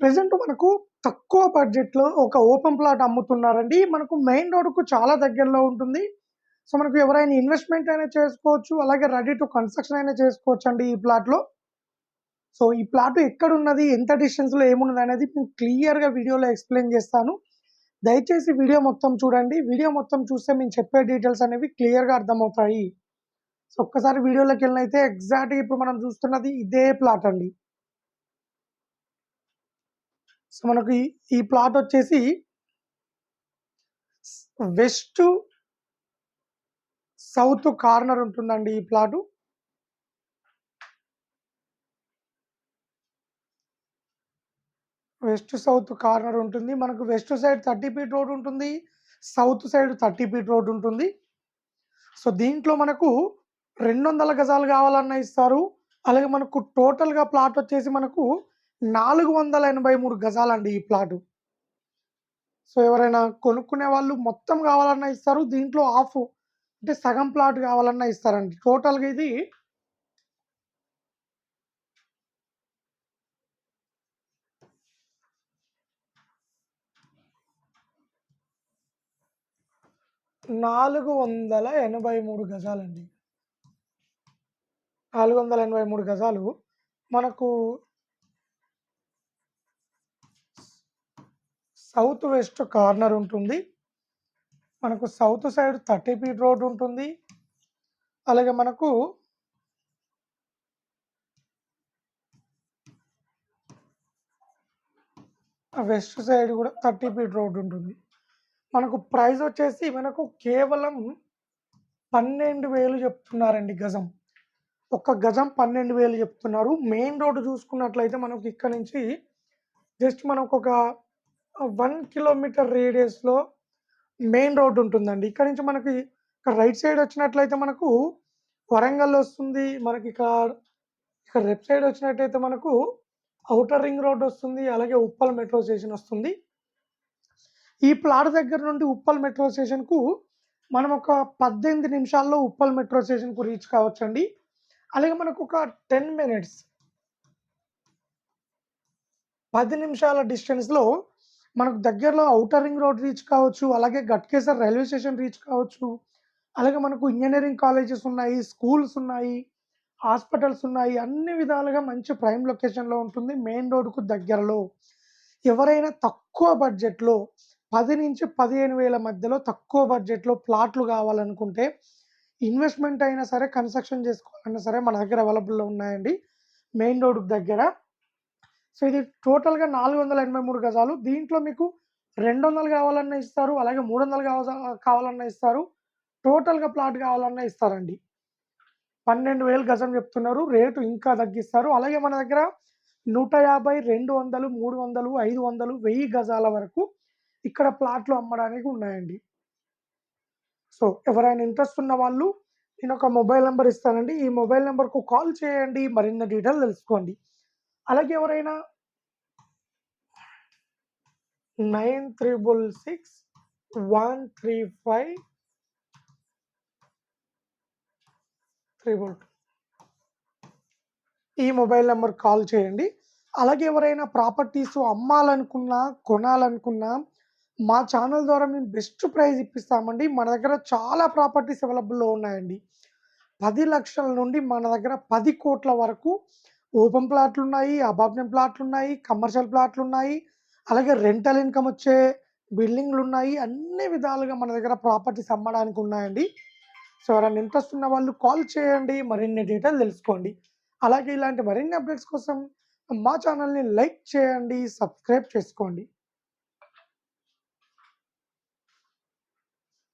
Present మనకు తక్కువ బడ్జెట్‌లో ఒక ఓపెన్ ప్లాట్ అమ్ముతున్నారండి. మనకు మెయిన్ రోడ్‌కు చాలా దగ్గరలో ఉంటుంది. సో, మనకు ఎవరైనా ఇన్వెస్ట్‌మెంట్ అయినా చేసుకోవచ్చు. అలాగే రెడీ టు కన్‌స్ట్రక్షన్ అయినా చేసుకోవచ్చు అండి ఈ ప్లాట్‌లో. సో, ఈ ప్లాట్ ఎక్కడున్నది? ఎంత డిస్టెన్స్‌లో ఏమున్నదనేది నేను క్లియర్‌గా వీడియోలో ఎక్స్‌ప్లెయిన్ చేస్తాను. దయచేసి వీడియో మొత్తం చూడండి. వీడియో మొత్తం చూస్తే మేము చెప్పే డీటెయిల్స్ అనేవి క్లియర్‌గా అర్థమవుతాయి. సో, ఒక్కసారి వీడియోలోకి వెళ్ళిన అయితే ఎగ్జాక్ట్‌గా ఇప్పుడు మనం చూస్తున్నది ఇదే ప్లాట్ అండి. సో, మనకు ఈ ఈ ప్లాట్ వచ్చేసి వెస్ట్ సౌత్ కార్నర్ ఉంటుందండి ఈ ప్లాటు. వెస్ట్ సౌత్ కార్నర్ ఉంటుంది. మనకు వెస్ట్ సైడ్ 30 ఫీట్ రోడ్ ఉంటుంది. సౌత్ సైడ్ 30 ఫీట్ రోడ్ ఉంటుంది. సో, దీంట్లో మనకు 200 గజాలు కావాలన్నా ఇస్తారు. అలాగే మనకు టోటల్‌గా ప్లాట్ వచ్చేసి మనకు 483 గజాలండి ఈ ప్లాటు. సో, ఎవరైనా కొనుక్కునే వాళ్ళు మొత్తం కావాలన్నా ఇస్తారు. దీంట్లో హాఫ్ అంటే సగం ప్లాట్ కావాలన్నా ఇస్తారండి. టోటల్‌గా ఇది నాలుగు వందల ఎనభై మూడు గజాలండి. 483 గజాలు మనకు సౌత్ వెస్ట్ కార్నర్ ఉంటుంది. మనకు సౌత్ సైడ్ 30 ఫీట్ రోడ్ ఉంటుంది. అలాగే మనకు వెస్ట్ సైడ్ కూడా 30 ఫీట్ రోడ్ ఉంటుంది. మనకు ప్రైస్ వచ్చేసి మనకు కేవలం 12,000 చెప్తున్నారండి గజం. ఒక గజం 12,000 చెప్తున్నారు. మెయిన్ రోడ్ చూసుకున్నట్లయితే మనకు ఇక్కడ నుంచి జస్ట్ మనకొక వన్ కిలోమీటర్ రేడియస్‌లో మెయిన్ రోడ్ ఉంటుందండి. ఇక్కడ నుంచి మనకి ఇక్కడ రైట్ సైడ్ వచ్చినట్లయితే మనకు వరంగల్ వస్తుంది. మనకి ఇక్కడ ఇక్కడ లెఫ్ట్ సైడ్ వచ్చినట్టయితే మనకు అవుటర్ రింగ్ రోడ్ వస్తుంది. అలాగే ఉప్పల్ మెట్రో స్టేషన్ వస్తుంది. ఈ ప్లాట్ దగ్గర నుండి ఉప్పల్ మెట్రో స్టేషన్‌కు మనం ఒక 18 నిమిషాల్లో ఉప్పల్ మెట్రో స్టేషన్‌కు రీచ్ కావచ్చండి. అలాగే మనకు ఒక 10 మినిట్స్ పది నిమిషాల డిస్టెన్స్‌లో మనకు దగ్గరలో ఔటర్ రింగ్ రోడ్ రీచ్ కావచ్చు. అలాగే గట్కేసర్ రైల్వే స్టేషన్ రీచ్ కావచ్చు. అలాగే మనకు ఇంజనీరింగ్ కాలేజెస్ ఉన్నాయి. స్కూల్స్ ఉన్నాయి. హాస్పిటల్స్ ఉన్నాయి. అన్ని విధాలుగా మంచి ప్రైమ్ లొకేషన్‌లో ఉంటుంది. మెయిన్ రోడ్‌కు దగ్గరలో. ఎవరైనా తక్కువ బడ్జెట్‌లో పది నుంచి పదిహేను వేల మధ్యలో తక్కువ బడ్జెట్‌లో ప్లాట్లు కావాలనుకుంటే ఇన్వెస్ట్‌మెంట్ అయినా సరే, కన్‌స్ట్రక్షన్ చేసుకోవాలన్నా సరే మన దగ్గర అవైలబుల్‌లో ఉన్నాయండి. మెయిన్ రోడ్‌కి దగ్గర. సో, ఇది టోటల్‌గా 483 గజాలు. దీంట్లో మీకు 200 కావాలన్నా ఇస్తారు. అలాగే మూడు వందలు కావాలన్నా ఇస్తారు. టోటల్‌గా ప్లాట్ కావాలన్నా ఇస్తారండి. 12,000 గజం చెప్తున్నారు. రేటు ఇంకా తగ్గిస్తారు. అలాగే మన దగ్గర 150, 200, 300, 500, 1000 గజాల వరకు ఇక్కడ ప్లాట్లు అమ్మడానికి ఉన్నాయండి. సో, ఎవరైనా ఇంట్రెస్ట్ ఉన్న వాళ్ళు నేను ఒక మొబైల్ నెంబర్ ఇస్తానండి. ఈ మొబైల్ నెంబర్కు కాల్ చేయండి. మరిన్ని డీటెయిల్ తెలుసుకోండి. అలాగే ఎవరైనా 9366 135 322 ఈ మొబైల్ నెంబర్ కాల్ చేయండి. అలాగే ఎవరైనా ప్రాపర్టీస్ అమ్మాలనుకున్నా, కొనాలనుకున్నా మా ఛానల్ ద్వారా మేము బెస్ట్ ప్రైజ్ ఇప్పిస్తామండి. మన దగ్గర చాలా ప్రాపర్టీస్ అవైలబుల్‌లో ఉన్నాయండి. పది లక్షల నుండి మన దగ్గర పది కోట్ల వరకు ఓపెన్ ప్లాట్లు ఉన్నాయి అపార్ట్మెంట్ ప్లాట్లున్నాయి. కమర్షియల్ ప్లాట్లు ఉన్నాయి అలాగే రెంటల్ ఇన్‌కమ్ వచ్చే బిల్డింగ్లు ఉన్నాయి అన్ని విధాలుగా మన దగ్గర ప్రాపర్టీస్ అమ్మడానికి ఉన్నాయండి. సో, ఎవరైనా ఇంట్రెస్ట్ ఉన్న వాళ్ళు కాల్ చేయండి. మరిన్ని డీటెయిల్ తెలుసుకోండి. అలాగే ఇలాంటి మరిన్ని అప్డేట్స్ కోసం మా ఛానల్‌ని లైక్ చేయండి. సబ్స్క్రైబ్ చేసుకోండి.